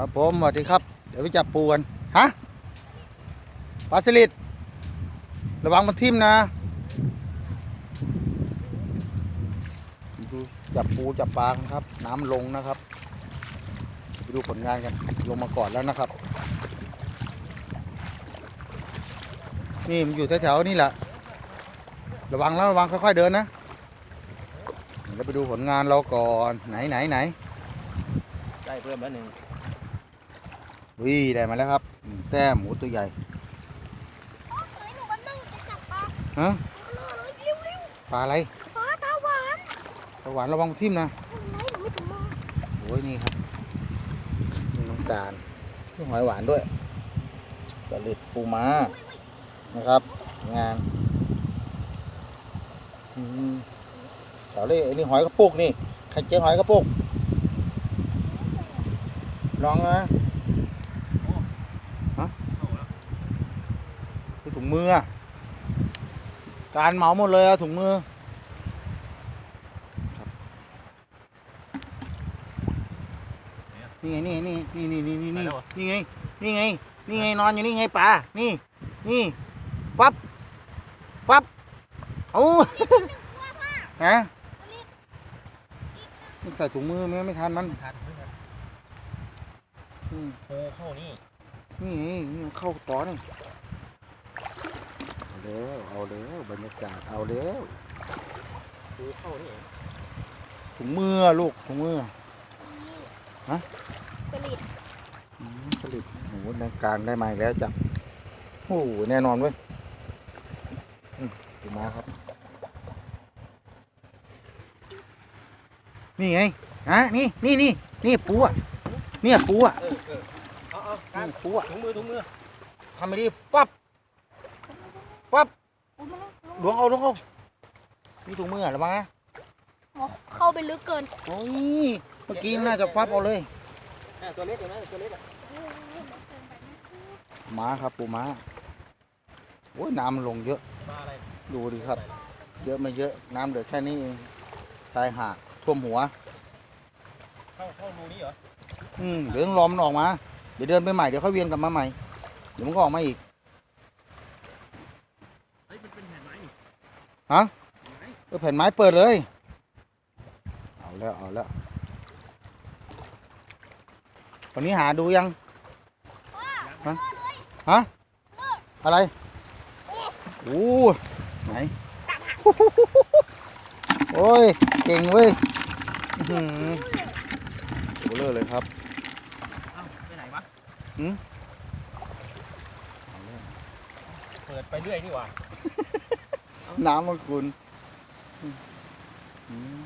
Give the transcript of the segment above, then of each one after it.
ครับผมสวัสดีครับ เดี๋ยวไปจับปูกันฮะปลาสลิดระวังมันทิ่มนะ ดูจับปูจับปลากันครับ น้ำลงนะครับไปดูผลงานกัน ลงมาก่อนแล้วนะครับ นี่มันอยู่แถวๆนี่แหละระวังแล้วระวังค่อยๆเดินนะเดี๋ยวไปดูผลงานเราก่อนไหนไหนไหนได้เพิ่มแล้วหนึ่ง วิได้มาแล้วครับอืมแต้มหมูตัวใหญ่เฮ้ยหนูกำลังจะจับปลาฮะเลยเร็วเร็วปลาอะไรปลาตาหวานปลาหวานระวังทิ่มนะทำไมหนูไม่ถึงมองโอ้ยนี่ครับนี่น้ำตาลนี่หอยหวานด้วยสลิดปูม้านะครับ งานอืมเต่าเล่ไอ้นี่หอยกระปุกนี่ใครเจอหอยกระปุกลองนะฮะคือ ถุงมืออะการเหมาหมดเลยอะถุงมือนี่ไงนี่ไงนี่นี่นี่นี่นี่นี่นี่ไงนี่ไงนี่ไงนอนอยู่นี่ไงป่านี่ นี่ฟับฟับเอาฮะมันใส่ถุงมือไม่ไม่ทันมันทันไม่ทันอืมปูเข้านี่นี่ไงนี่มันเข้าต่อนี่เอา แล้วเอาแล้วบรรยากาศเอาแล้วปูเข้านี่ถุงมือลูกถุงมือฮะสลิดอืมสลิดโอ้โหในการได้มาอีกแล้วจับโอ้โหแน่นอนเว้ยอืมดูมาครับ นี่ไงฮะนี่นี่นี่นี่ปูอะเนี่ยปูอะเออเออเอาเอาการนี่ปูอะถุงมือถุงมือทำไปดิปั๊บปั๊บอุ๊ยมันห ลวงเอาหลวงเอานี่ถุงมืออะระวังนะอ๋อเข้าไปลึกเกิน โอ้ย เมื่อกี้น่าจะฟับเอาเลยอะตัวเล็กอยู่นะตัวเล็กอะม้าครับปูม้า โอ้ยน้ำมันลงเยอะปลาอะไรดูดิครับ เยอะไม่เยอะ น้ำเหลือแค่นี้เอง ตายหาท่วมหัว เข้าเข้ารูนี้เหรอ อืมเดี๋ยวต้องรอมันออกมา เดี๋ยวเดินไปใหม่ เดี๋ยวเขาเวียนกลับมาใหม่ เดี๋ยวมันก็ออกมาอีก เฮ้ยมันเป็นแผ่นไม้นี่ ฮะเออแผ่นไม้เปิดเลย เอาแล้วเอาแล้ววันนี้หาดูยังฮะฮะอะไรโอ้ไหนโอ้ยเก่งเว้ยอื้อหือโอ้เลอะเลยครับเอ้าไปไหนวะหืมเปิดไปเรื่อยนี่หว่า น้ำมันคุณอืม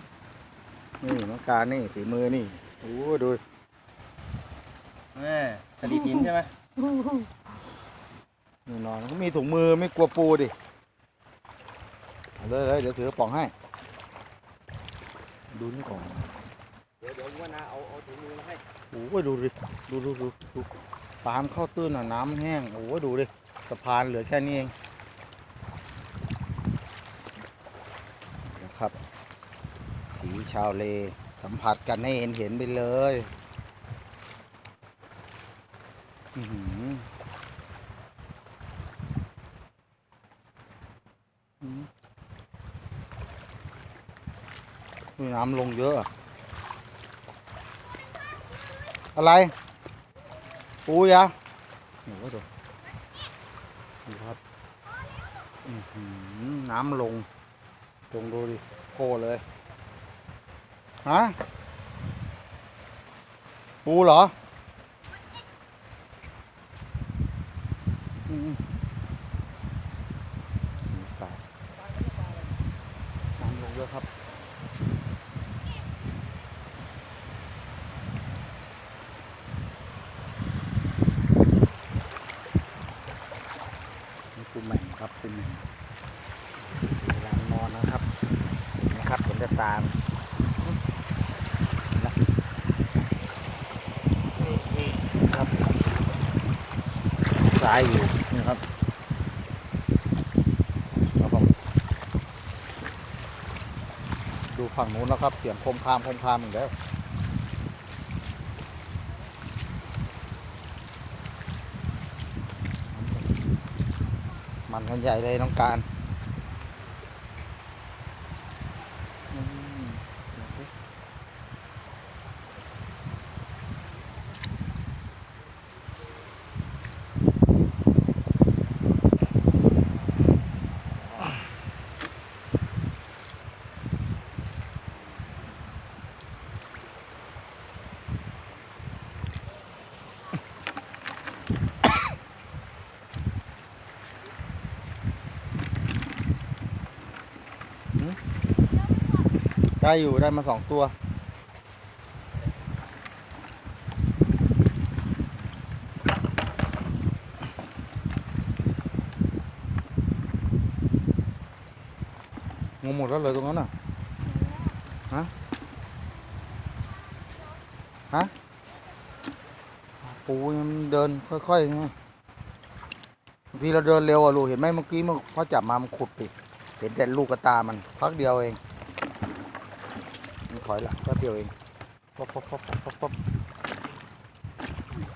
นี่น้องการนี่ฝีมือนี่โอ้ดูแม่สลิดหินใช่ไหมนี่นอนเขามีถุงมือไม่กลัวปูดิเอาเลยเลยเดี๋ยวถือกระป๋องให้ ดูนี่ก่อนเดี๋ยวเดี๋ยวว่านาเอาเอาถุงมือมาให้โอ้ยดูดิดูดูดูดูปลามนเข้าตื้นอะน้ำมันแห้งโอ้ยดูดิสะพานเหลือแค่นี้เองนะครับีชาวเล สัมผัสกันให้เห็นเห็นไปเลยอือหือน้ำลงเยอะ อะไร ปูยะโอ้โหดูครับอือหือน้ำลง ลงดูดิโคเลย ฮะปูเหรอายอยู่นี่ครับ ดูฝั่งนู้นแล้วครับ เสียงโคมคามโคมคามอีกแล้วมันกันใหญ่เลยน้องการ ได้อยู่ได้มาสองตัวงงหมดแล้วเลยตรงนั้นน่ะฮะฮะปูยังเดินค่อยๆไงบางทีเราเดินเร็วอะลูกเห็นไหมเมื่อกี้เมันพอจับมามันขุดไปเห็นแต่ลูกกระตามันพักเดียวเอง มันถอยหลังก็เดียวเองป๊บป๊บป๊บป๊บป๊บป๊บ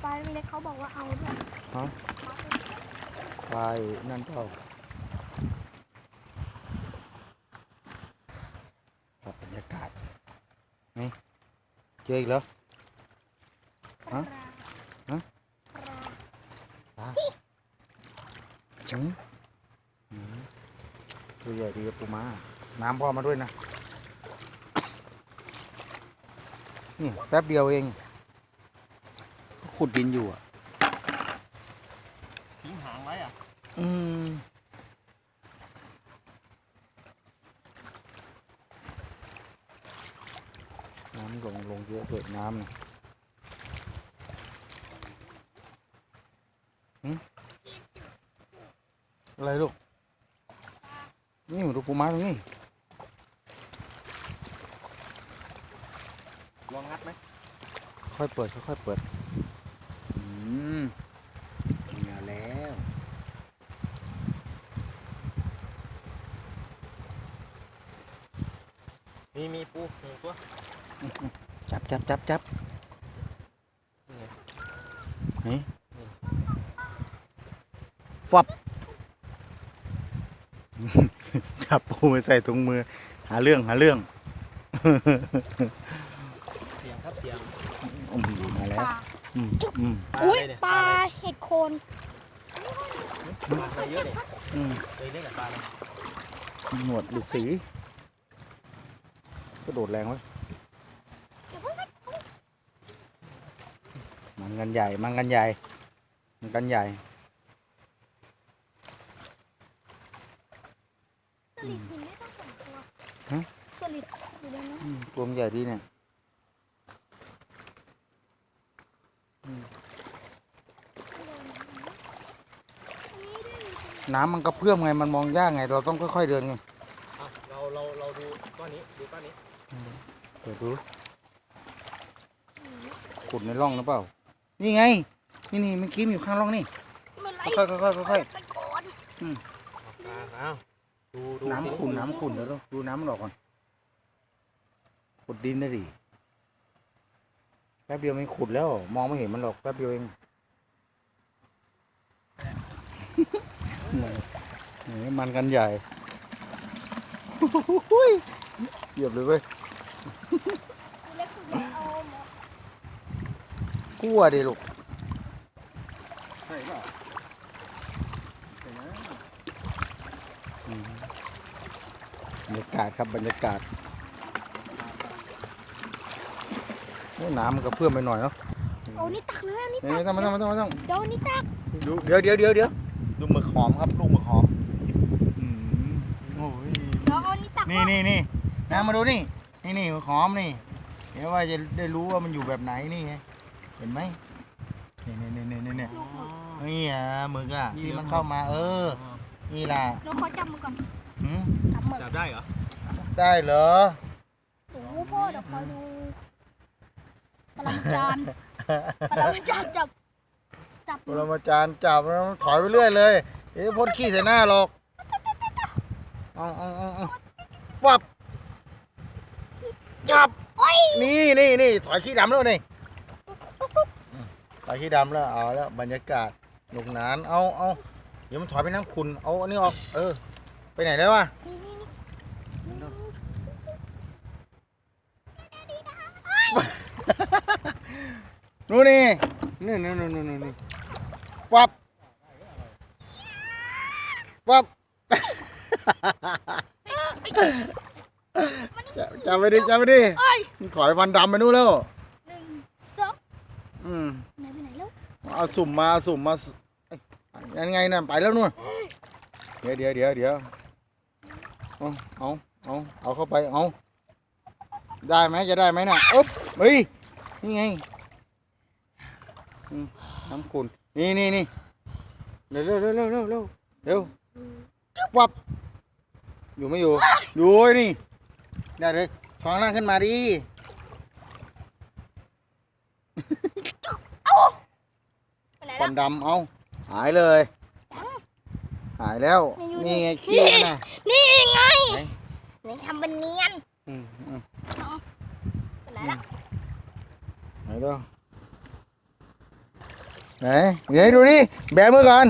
ปลาเล็กเขาบอกว่าเอาด้วยไปนั่นเปล่าครับบรรยากาศนี่เจออีกแล้วฮะฮะปลาจังอืมตัวใหญ่ดีกับปูม้าน้ำพ่อมาด้วยนะ นี่แป๊บเดียวเองก็ขุดดินอยู่อะทิ้งหางไว้อะ อืม น้ำลงลงเยอะด้วยน้ำนะหึอะไรลูก นี่มาดูปูม้าตรงนี้ ลองงัดไหม ค่อยเปิดค่อยๆเปิดอืมมาแล้วมีมีปูหนึ่งตัวจับจับจับจับนี่ไงนี่ฟับจับปูมาใส่ถุงมือ หาเรื่องหาเรื่อง เสียงครับเสียง อืมมา แล้ปวลาอืมอืมปลาอุ้ยอะไรเนี่ยปลาอะไรเห็ดโคนปลาอะไรเยอะเนี่ยอืมเคยเล่นกับปลาอะไรหนวดฤาษีก็โดดแรงไว้ยมันกันใหญ่ มันกันใหญ่ มันกันใหญ่สลิดหินไม่ต้องสองตัวฮะสลิดอยู่ในนั้นอืมตัวมันใหญ่ดีเนี่ย น้ำมันกระเพื่อมไงมันมองยากไง เราต้องค่อยๆเดินไงอะเราเราเราดูก้อนนี้ดูก้อนนี้เดี๋ยวดูขุดในร่องหรือเปล่า นี่ไง นี่นี่เมื่อกี้มันอยู่ข้างร่องนี่ไม่เป็นไรค่อยๆค่อยๆค่อยไปก่อนปลาเอาดูดูๆน้ำขุ่นน้ำขุ่นเดี๋ยวเราดูน้ำมันออกก่อนขุดดินได้ดิแป๊บเดียวมันขุดแล้ว มองไม่เห็นมันหรอกแป๊บเดียวเอง นี่มันกันใหญ่เหยียบเลยเว้ยเล็กคุณเอาหมอกลัวดิลูกใช่เปล่าอืมบรรยากาศครับบรรยากาศโอ้น้ำมันก็เพื่อมไปหน่อยเนาะเอานี่ตักเลยเอานี่ไม่ตักต้องไม่ต้องไม่ต้องไม่ต้องเดี๋ยวนี่ตักดูเดี๋ยวเดี๋ยวเดี๋ยวเดี๋ยว ดูหมึกหอมครับลูกหมึกหอมอืมโอ้ยเดี๋ยวเอานี่ตักนี่นี่นี่นะมาดูนี่ นี่นี่หมึกหอมนี่ เดี๋ยวว่าจะได้รู้ว่ามันอยู่แบบไหนนี่ไงเห็นไหมนี่นี่นี่นี่นี่นี่ลูกหมดนี่อะหมึกอะที่มันเข้ามา เออ นี่ล่ะเราขอจับมือก่อนหืมจับมือจับได้เหรอ ได้เหรอโอ้โหพ่อเดี๋ยวคอยดูปรมาจารย์ปรมาจารย์จับ จับปรมาจารย์จับแล้วถอยไปเรื่อยเลยเดี๋ยวพ่นขี้ใส่หน้าหรอกเอาเอาเอาเอาฟับจับนี่นี่นี่ถอยขี้ดำแล้วนี่ถอยขี้ดำแล้วเอาแล้วบรรยากาศหนุกหนานเอาเอาเดี๋ยวมันถอยไปน้ำขุนเอาอันนี้ออกเออ ไปไหนแล้ววะนี่นี่นี่นู่นนี่นี่นี่นี่นี่นี่ วับวับจับจับไปดิจับไปดิเอ้ยมันถอยฟันดำไปนู่นแล้ว หนึ่งสองอืมไหนไปไหนแล้วเอาสุ่มมาเอาสุ่มมาเอ้ยยังไงน่ะไปแล้วนู่นเดี๋ยวเดี๋ยวเดี๋ยวเดี๋ยวเอาเอาเอาเอาเข้าไปเอาได้ไหมจะได้ไหมน่ะอ๊บเฮ้ยนี่ไงอืมน้ำขุน นี่นี่นี่เร็วเร็วเร็วเร็วเร็วเร็วเร็ววับอยู่ไม่อยู่อยู่ไอ้นี่ได้เลยท้องล่างขึ้นมาดิไปไหนคแล้วัวนดำเอาหายเลย หายแล้ว นี่ไงขี้มันน่ะนี่ไงไหนไหนทำเป็นเนียนอืมอืมไปไหนละไหนดู ไหนไหนดูดิแบมือก่อน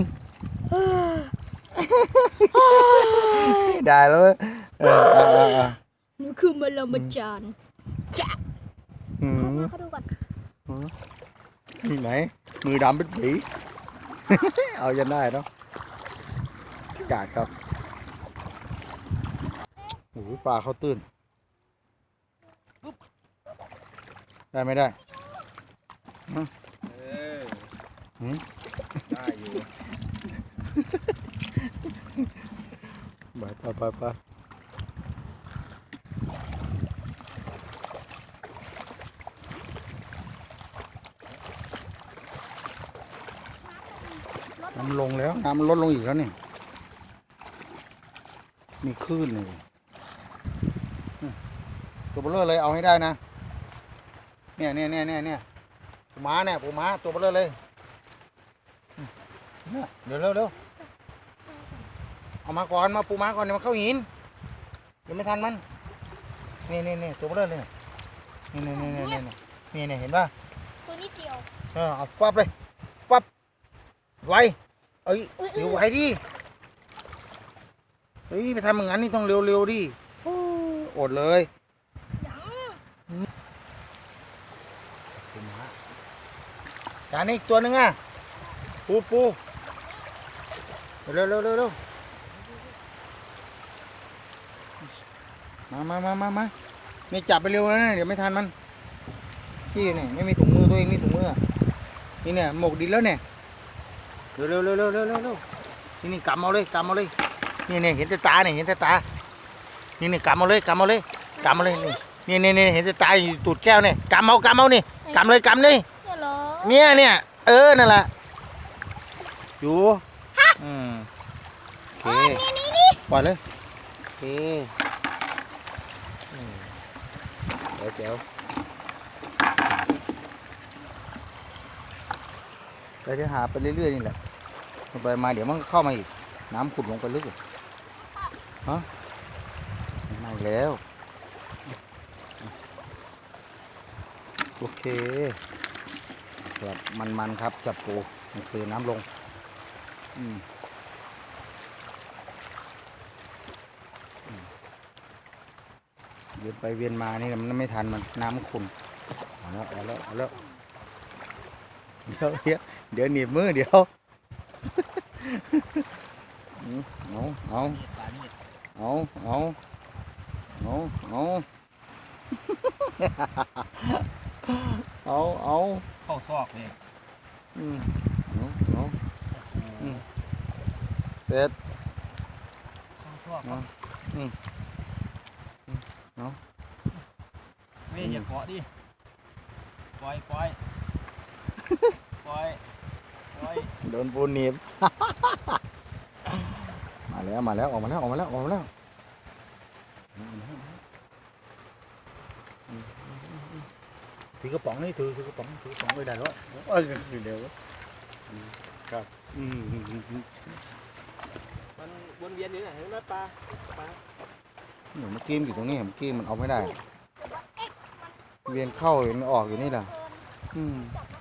ได้แล้วเว้ยเออเออเออเออนี่คือมาลามาจานจ้ะอืมเขาดูก่อนนี่ไหนมือดำเป็นผี เอายันได้เนาะกาดครับโอ้โหปลาเขาตื้น ได้ไม่ได้เออหืม ได้อยู่ไปไปไปไปน้ำลงแล้ว น้ำมันลดลงอีกแล้วเนี่ยมีคลื่นเลยอืมตัวเบลอเลยเอาให้ได้นะ เนี่ยเนี่ยเนี่ยเนี่ยเนี่ยปูม้าเนี่ยปูม้าตัวเบลอเลยอืม เนี่ยเดี๋ยวเร็วเร็วเอามาก่อนมาปูม้าก่อนเดี๋ยวมันเข้าหินเดี๋ยวไม่ทันมันนี่นี่นี่ตัวเบลอเลยเนี่ยนี่นี่นี่นี่นี่นี่นี่เห็นป่ะตัวนี้เดียวเออเอาปั๊บเลยปั๊บไวเอ้ยอุ๊ยเร็วไวดิเฮ้ยไปทำอย่างนั้นนี่ต้องเร็วเร็วๆดิโอ้อดเลยยังปูม้าจานนี้อีกตัวหนึงอะปูปู เร็วเร็วเร็วเร็วมามามามามานี่จับไปเร็วนะเดี๋ยวไม่ทันมันพี่เนี่ยไม่มีถุงมือตัวเองมีถุงมืออะนี่เนี่ยหมกดินแล้วเนี่ยเร็วเร็วเร็วเร็วเร็วเร็วเร็วนี่นี่กำเอาเลยกำเอาเลยนี่เนี่ยเห็นแต่ตาเนี่ยเห็นแต่ตานี่นี่กำเอาเลยกำเอาเลยกำเอาเลยนี่นี่นี่เห็นแต่ตาอยู่ตูดแก้วเนี่ยกำเอากำเอานี่กำเลยกำเลยเนี่ยเหรอเนี่ยเนี่ยเออนั่นแหละอยู่อืมโอ เคนี่นี่นี่ปล่อยเลยโอเคอืมเดี๋ยวเจ๋วไปเดี๋ยวหาไปเรื่อยๆนี่แหละลงไปมาเดี๋ยวมันก็เข้ามาอีก น้ำขุดลงไปลึกอีกฮะมาอีกแล้ว โอเคครับมันๆครับจับปูมันคือน้ำลง อืมอืม เวียนไปเวียนมานี่มันไม่ทันมันน้ำขุ่นเอาแล้วเอาแล้วเอาแล้วเดี๋ยวเดี๋ยวเดี๋ยวหนีบมือเดี๋ยวอืมเอาเอาปลาเนี่ยเอาเอาเอาเอาเอาเอาเข้าซอกเลยอืมเอาเอาเสร็จเข้าซอก เอาอืมเว้ยอย่าเกาะดิปล่อยปล่อยปล่อยปล่อยโดนปูนหนีบ มาแล้วมาแล้วออกมาแล้วออกมาแล้วออกมาแล้วถือกระป๋องนี่ถือถือกระป๋องถือกระป๋องไว้ได้แล้วเออเดี๋ยวอืมครับอืมอืมอืมอืมมันวนเวียนอยู่ไหนเห็นไหมปลาปลา เนี่ยเมื่อกี้มันอยู่ตรงนี้เมื่อกี้มันเอาไม่ได้ เวียนเข้าเวียนออกอยู่นี่แหละอืมจับ